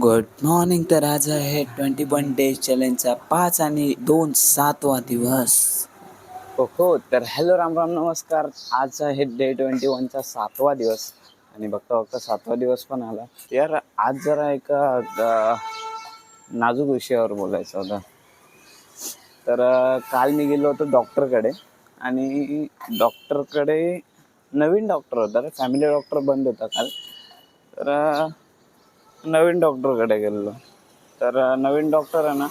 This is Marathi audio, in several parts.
गुड मॉर्निंग तर आज आहे ट्वेंटी वन डेज चॅलेंजचा पाच आणि दोन सातवा दिवस. हो हो तर हॅलो राम राम नमस्कार. आज आहे डे ट्वेंटी वनचा सातवा दिवस. आणि बघता बघता सातवा दिवस पण आला. यार आज जरा एका नाजूक विषयावर बोलायचं होतं. तर काल मी गेलो होतो डॉक्टरकडे. आणि डॉक्टरकडे नवीन डॉक्टर होता रे. फॅमिली डॉक्टर बंद होता काल. तर नवीन डॉक्टरकडे गेलेलो. तर नवीन डॉक्टर आहे ना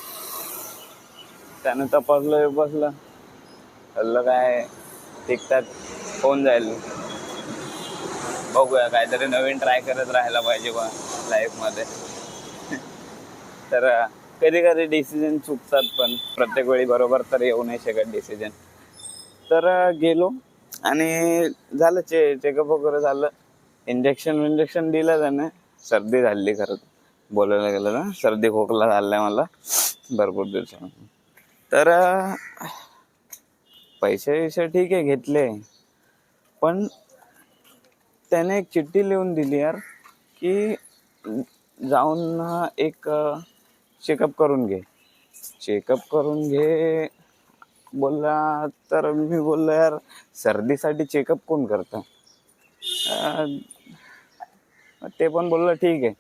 त्यानं तपासलं बसलं. हल्लं काय टिकतात होऊन जाईल. बघूया काहीतरी नवीन ट्राय करत राहायला पाहिजे बा लाईफमध्ये तर कधी कधी डिसिजन चुकतात पण प्रत्येक वेळी बरोबर तर येऊ नाही शकत डिसिजन तर गेलो आणि झालं चे चेकअप वगैरे झालं. इंजेक्शन विंजेक्शन दिलं त्याने. सर्दी झाली खरं. बोलायला गेलं ना सर्दी खोकला झाला आहे मला. भरपूर दिवसांपासून तर पैसे वैसे ठीक आहे घेतले. पण त्याने एक चिठ्ठी लिहून दिली यार की जाऊन एक चेकअप करून घे. चेकअप करून घे. बोलला तर मी बोललो यार सर्दीसाठी चेकअप कोण करतं? ते पण बोललं ठीक आहे.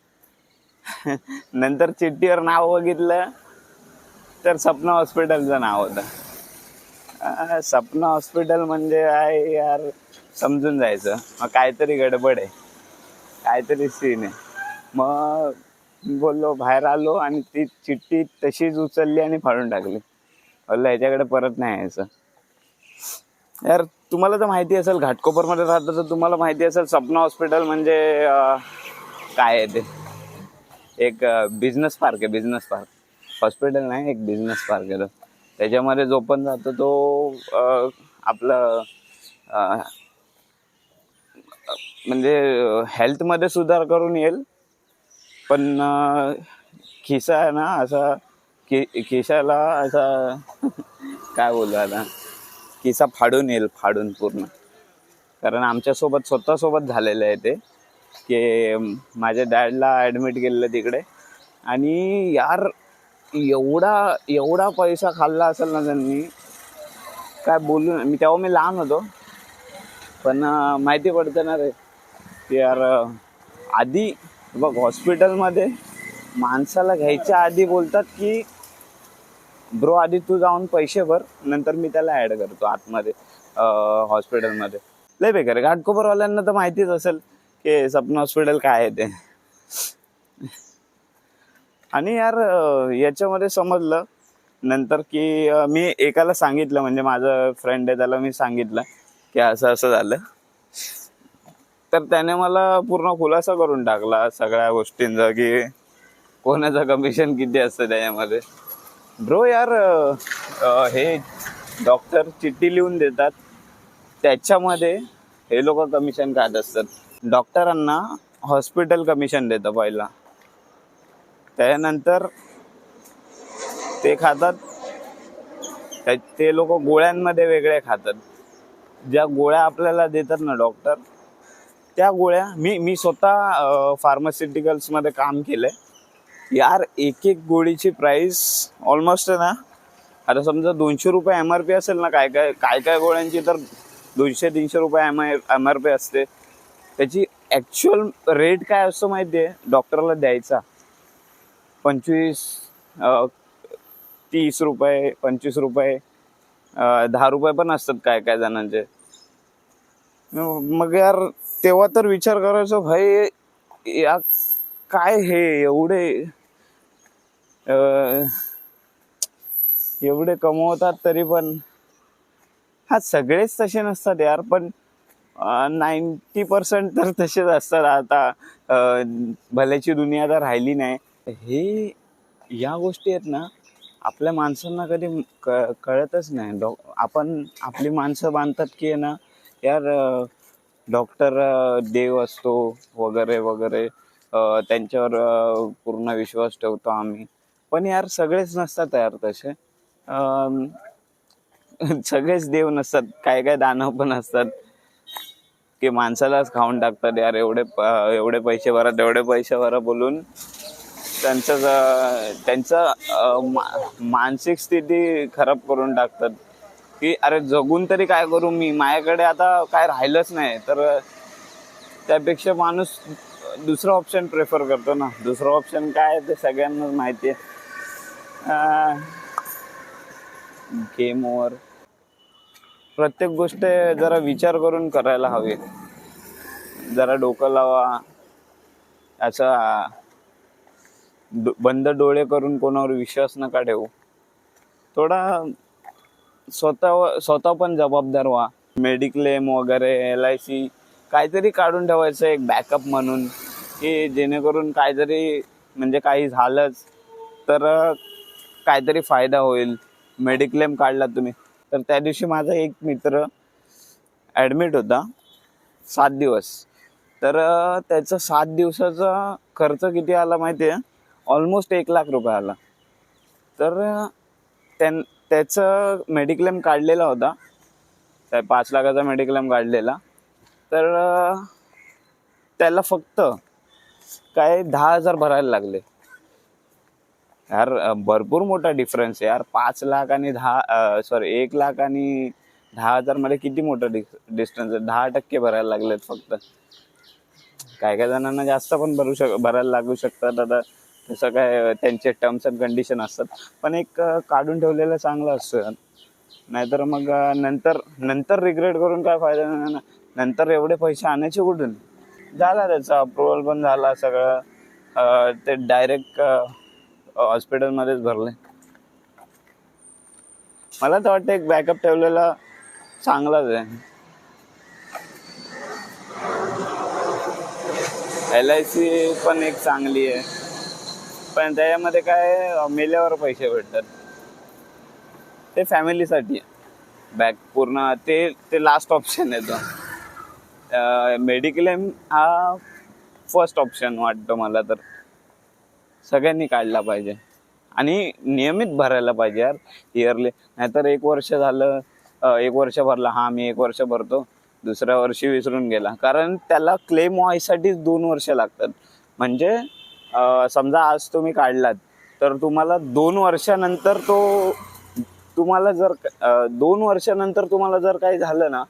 नंतर चिठ्ठीवर नाव बघितलं तर सपना हॉस्पिटलचं नाव होतं. सपना हॉस्पिटल म्हणजे आहे यार समजून जायचं. मग काहीतरी गडबड आहे. काहीतरी सीन आहे. मग बोललो बाहेर आलो आणि ती चिठ्ठी तशीच उचलली आणि फाडून टाकली. बोललं ह्याच्याकडे परत नाही यायचं. यार तुम्हाला तर माहिती असेल घाटकोपरमध्ये राहतं तर तुम्हाला माहिती असेल सपना हॉस्पिटल म्हणजे काय आहे ते? एक बिझनेस पार्क आहे बिझनेस पार्क हॉस्पिटल नाही एक बिझनेस पार्क आहे. त्याच्यामध्ये जो पण जातो तो आपलं म्हणजे हेल्थमध्ये सुधार करून येईल. पण खिसा आहे ना असा कि खिशाला असा काय बोलू आता? खिसा फाडून येईल फाडून पूर्ण. कारण आमच्यासोबत स्वतःसोबत झालेलं आहे ते की माझ्या डॅडला ॲडमिट केलेलं तिकडे. आणि यार एवढा एवढा पैसा खाल्ला असेल ना त्यांनी काय बोलू मी तेव्हा मी लहान होतो. पण माहिती पडतं ना रे की यार आधी बघ हॉस्पिटलमध्ये माणसाला घ्यायच्या आधी बोलतात की ब्रो आधी तू जाऊन पैसे भर नंतर मी त्याला ॲड करतो आतमध्ये हॉस्पिटलमध्ये लय बेकार आहे. घाटकोपरवाल्यांना तर माहितीच असेल की सपना हॉस्पिटल काय आहे ते. आणि यार याच्यामध्ये समजलं नंतर की मी एकाला सांगितलं म्हणजे माझं फ्रेंड आहे त्याला मी सांगितलं की असं असं झालं. तर त्याने मला पूर्ण खुलासा करून टाकला सगळ्या गोष्टींचा की कोणाचं कमिशन किती असतं त्याच्यामध्ये. ब्रो यार हे डॉक्टर चिठ्ठी लिहून देतात. त्याच्यामध्ये हे लोक कमिशन खात असतात. डॉक्टरांना हॉस्पिटल कमिशन देतं पहिला. त्यानंतर ते खातात. त्या- ते लोक गोळ्यांमध्ये वेगळे खातात. ज्या गोळ्या आपल्याला देतात ना डॉक्टर त्या गोळ्या मी मी स्वतः फार्मास्युटिकल्समध्ये काम केलंय. यार एक एक गोळीची प्राइस ऑलमोस्ट आहे ना. आता समजा दोनशे रुपये एम आर पी असेल ना काय काय काय काय गोळ्यांची तर दोनशे तीनशे रुपये M I M R P असते. त्याची ॲक्च्युअल रेट काय असतो माहिती आहे डॉक्टरला द्यायचा. पंचवीस तीस रुपये पंचवीस रुपये दहा रुपये पण असतात काय काय जणांचे. मग यार तेव्हा तर विचार करायचो भाई या काय हे एवढे एवढे कमवतात तरी पण. हा सगळेच तसे नसतात यार पण नाईन्टी पर्सेंट तर तसेच असतात. आता भल्याची दुनिया तर राहिली नाही. हे या गोष्टी आहेत ना आपल्या माणसांना कधी क कळतच नाही. डॉ आपण आपली माणसं बांधतात की आहे ना यार डॉक्टर देव असतो वगैरे वगैरे त्यांच्यावर पूर्ण विश्वास ठेवतो आम्ही. पण यार सगळेच नसतात यार तसे. सगळेच देव नसतात. काय काय दानव पण असतात. की माणसालाच खाऊन टाकतात यार. एवढे प- एवढे पैसे भरा तेवढे पैसे भरा बोलून त्यांचं ज- त्यांचं मा- मानसिक स्थिती खराब करून टाकतात. की अरे जगून तरी काय करू मी? माझ्याकडे आता काय राहिलंच नाही. तर त्यापेक्षा माणूस दुसरं ऑप्शन प्रेफर करतो ना. दुसरं ऑप्शन काय आहे ते सगळ्यांनाच माहिती आहे. गेम ओव्हर प्रत्येक गोष्ट जरा विचार करून करायला हवी. जरा डोकं लावा. असा डो- बंद डोळे करून कोणावर विश्वास नका ठेवू. थोडा स्वतः स्वतः पण जबाबदार व्हा. मेडिक्लेम वगैरे एल आय सी काहीतरी काढून ठेवायचं एक बॅकअप म्हणून. की जेणेकरून काहीतरी म्हणजे काही झालंच तर काहीतरी फायदा होईल. मेडिक्लेम काढला तुम्ही. तर त्या दिवशी माझा एक मित्र ॲडमिट होता. सात दिवस. तर त्याचं त्याचा सात दिवसाचा खर्च किती आला माहिती आहे ऑलमोस्ट एक लाख रुपये आला. तर अं, त्यां त्याचं मेडिक्लेम काढलेला होता. त्या पाच लाखाचा मेडिक्लेम काढलेला. तर त्याला फक्त काय दहा हजार भरायला लागले. यार भरपूर मोठा डिफरन्स आहे यार. पाच लाख आणि दहा सॉरी एक लाख आणि दहा हजारमध्ये किती मोठा डिस्टन्स आहे? दहा टक्के भरायला लागलेत फक्त. काय काय जणांना जास्त पण भरू शक भरायला लागू शकतात. आता तसं काय त्यांचे टर्म्स अँड कंडिशन असतात. पण एक काढून ठेवलेलं चांगलं असतं नाहीतर मग नंतर नंतर रिग्रेट करून काय फायदा नाही ना. नंतर एवढे पैसे आणायचे कुठून? झाला त्याचा अप्रुव्हल पण झाला सगळं. ते डायरेक्ट हॉस्पिटलमध्येच भरले. मला तर वाटतं एक बॅकअप ठेवलेला चांगलाच आहे. एल आय सी पण एक चांगली आहे. पण त्याच्यामध्ये काय मेल्यावर पैसे भेटतात. ते फॅमिलीसाठी बॅक पूर्ण ते ते लास्ट ऑप्शन येतो मेडिक्लेम हा फर्स्ट ऑप्शन वाटतं मला तर. सगळ्यांनी काढला पाहिजे. आणि नियमित भरायला पाहिजे यार इयरली नाहीतर एक वर्ष झालं एक वर्ष भरला हा मी एक वर्ष भरतो दुसऱ्या वर्षी विसरून गेला. कारण त्याला क्लेम व्हायसाठीच दोन वर्ष लागतात. म्हणजे समजा आज तुम्ही काढलात तर तुम्हाला दोन वर्षानंतर तो तुम्हाला जर दोन वर्षानंतर तुम्हाला जर काही झालं ना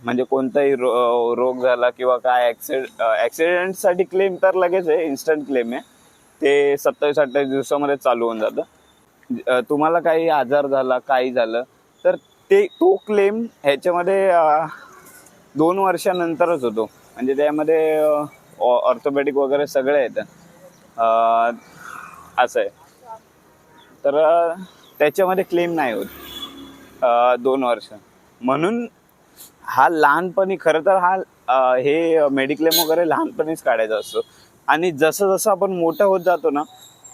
म्हणजे कोणताही रो रोग झाला किंवा काय ॲक्सिड ॲक्सिडेंटसाठी क्लेम तर लगेच आहे इन्स्टंट क्लेम आहे. ते सत्तावीस अठ्ठावीस दिवसामध्ये चालू होऊन जातं. तुम्हाला काही आजार झाला काही झालं तर ते तो क्लेम ह्याच्यामध्ये दोन वर्षानंतरच होतो. म्हणजे त्यामध्ये ऑर्थोपॅडिक वगैरे सगळे येतं असं आहे. तर त्याच्यामध्ये क्लेम नाही होत. दोन वर्ष. म्हणून हा लहानपणी खरं तर हा हे मेडिक्लेम वगैरे लहानपणीच काढायचा असतो. आणि जसं जसं आपण मोठं होत जातो ना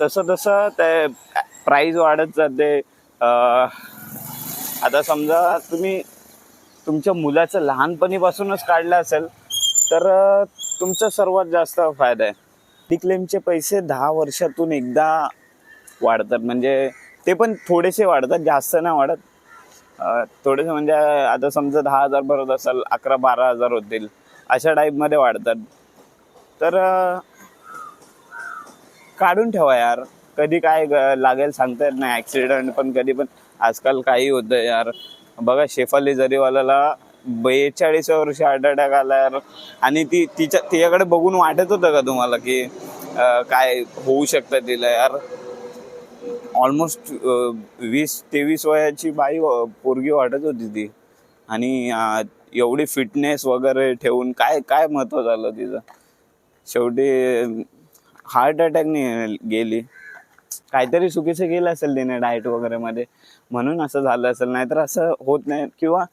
तसं तसं ते प्राईज वाढत जाते. आता समजा तुम्ही तुमच्या मुलाचं लहानपणीपासूनच काढलं असेल तर तुमचा सर्वात जास्त फायदा आहे. डिक्लेमचे पैसे दहा वर्षातून एकदा वाढतात. म्हणजे ते पण थोडेसे वाढतात जास्त नाही वाढत. थोडेसे म्हणजे आता समजा दहा हजार भरत असाल अकरा बारा हजार होतील अशा टाईपमध्ये वाढतात. तर काढून ठेवा यार. कधी काय ग- लागेल सांगता येत नाही. ॲक्सिडेंट पण कधी पण आजकाल काही होतं यार. बघा शेफाली जरीवाल्याला बेचाळीस वर्षी हार्ट अटॅक आला यार. आणि ती तिच्या तिच्याकडे बघून वाटत होतं का तुम्हाला की काय होऊ शकतं तिला यार? ऑलमोस्ट वीस तेवीस वयाची बाई पोरगी वाटत होती ती. आणि एवढी फिटनेस वगैरे ठेवून काय काय महत्त्व झालं तिचं? शेवटी हार्ट अटॅकने गेली. काहीतरी चुकीचं गेलं असेल तिने डाएट वगैरे मध्ये म्हणून असं झालं असेल. नाहीतर असं होत नाही. किंवा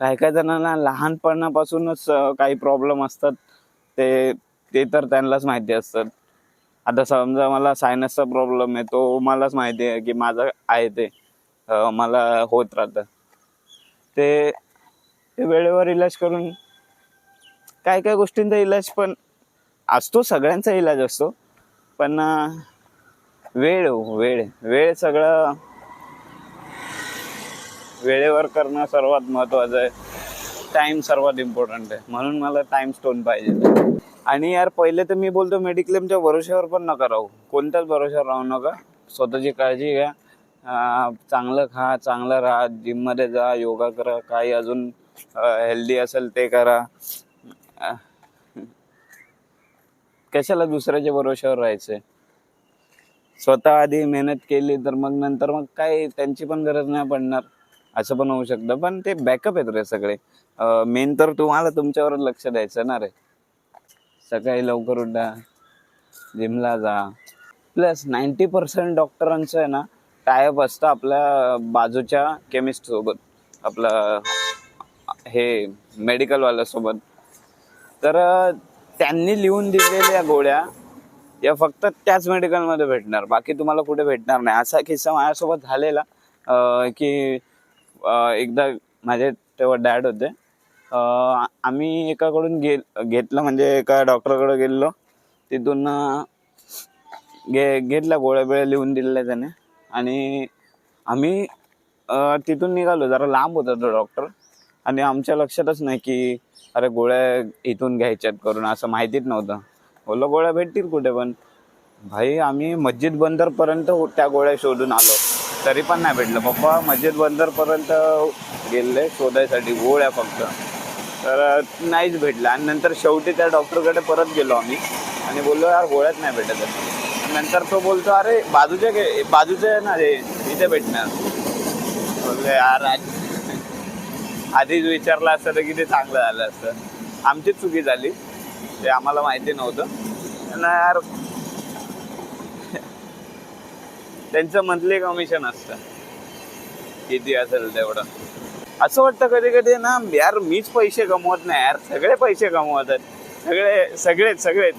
काही काही जणांना लहानपणापासूनच काही प्रॉब्लेम असतात. ते ते तर त्यांनाच माहिती असतात. आता समजा मला सायनसचा प्रॉब्लेम आहे. तो मलाच माहिती आहे की माझं आहे ते. मला होत राहतं. ते ते वेळेवर इलाज करून काय काय गोष्टींचा इलाज पण असतो. सगळ्यांचा इलाज असतो. पण वेळ हो, वेळ. वेळ सगळं वेळेवर करणं सर्वात महत्त्वाचं आहे. टाईम सर्वात इम्पॉर्टंट आहे. म्हणून मला टाईम स्टोन पाहिजे. आणि यार पहिले तर मी बोलतो मेडिक्लेमच्या भरोश्यावर पण नका राहू. कोणत्याच भरोश्यावर राहू नका. स्वतःची काळजी घ्या. चांगलं खा चांगलं राहा. जिममध्ये जा योगा करा. काही अजून हेल्दी असेल ते करा. कशाला दुसऱ्याच्या भरोश्यावर राहायचंय? स्वतः आधी मेहनत केली तर मग नंतर मग काय? त्यांची पण गरज नाही पडणार. असं पण होऊ शकतं. पण ते बॅकअप आहेत रे सगळे. मेन तर तुम्हाला तुमच्यावर लक्ष द्यायचं ना रे. सकाळी लवकर उठा जिमला जा. प्लस नाईन्टी पर्सेंट डॉक्टरांचं आहे ना टायअप असतं आपल्या बाजूच्या केमिस्ट सोबत. आपलं हे मेडिकलवाल्यासोबत तर त्यांनी लिहून दिलेल्या गोळ्या या फक्त त्याच मेडिकलमध्ये भेटणार. बाकी तुम्हाला कुठे भेटणार नाही. असा किस्सा माझ्यासोबत झालेला की एकदा माझे तेव्हा डॅड होते. आम्ही एकाकडून गे घेतलं म्हणजे एका डॉक्टरकडे गेलेलो. तिथून घे घेतल्या गोळ्या बिळ्या लिहून दिलेल्या त्याने. आणि आम्ही तिथून निघालो. जरा लांब होता तो डॉक्टर आणि आमच्या लक्षातच नाही की अरे गोळ्या इथून घ्यायच्यात करून असं माहितीच नव्हतं. बोललो गोळ्या भेटतील कुठे पण. भाई आम्ही मस्जिद बंदरपर्यंत त्या गोळ्या शोधून आलो. तरी पण नाही भेटलं. पप्पा मस्जिद बंदरपर्यंत गेले शोधायसाठी गोळ्या फक्त. तर नाहीच भेटलं. आणि नंतर शेवटी त्या डॉक्टरकडे परत गेलो आम्ही. आणि बोललो यार गोळ्याच नाही भेटत. नंतर तो बोलतो अरे बाजूच्या गे- बाजूचे आहे ना रे इथे भेटणार. बोललो यार आज- आधीच विचारलं असतं तर किती चांगलं झालं असतं. आमचीच चुकी झाली. ते आम्हाला माहिती नव्हतं. आणि यार त्यांचं मंथली कमिशन असतं. किती असेल तेवढं. असं वाटतं कधी कधी ना यार मीच पैसे कमवत नाही यार. सगळे पैसे कमवत आहेत. सगळे सगळेच सगळेच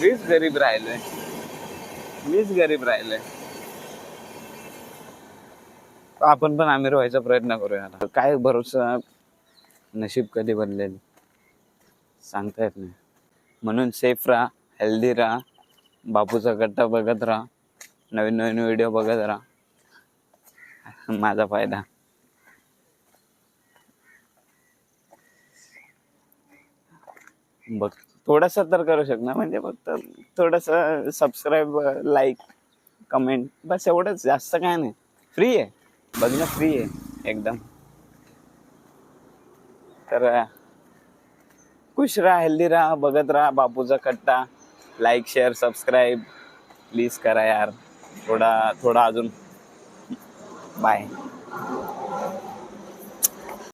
मीच गरीब राहिलोय. मीच गरीब राहिलोय. आपण पण आमिर व्हायचा प्रयत्न करूया काय भरोसा नशीब कधी बदलेल? सांगता येत नाही. म्हणून सेफ राहा हेल्दी राहा बापूचा कट्टा बघत राहा नवीन नवीन व्हिडिओ बघत राहा. माझा फायदा. बघ थोडासा तर करू शकणार. म्हणजे फक्त थोडंसं सबस्क्राईब लाईक कमेंट बस एवढंच. जास्त काय नाही. फ्री आहे. बघणं फ्री आहे एकदम. तर खुश राहा हेल्दी राहा बघत राहा बापूचा कट्टा. लाईक शेअर सबस्क्राईब प्लीज करा यार. थोडा थोडा अजून. बाय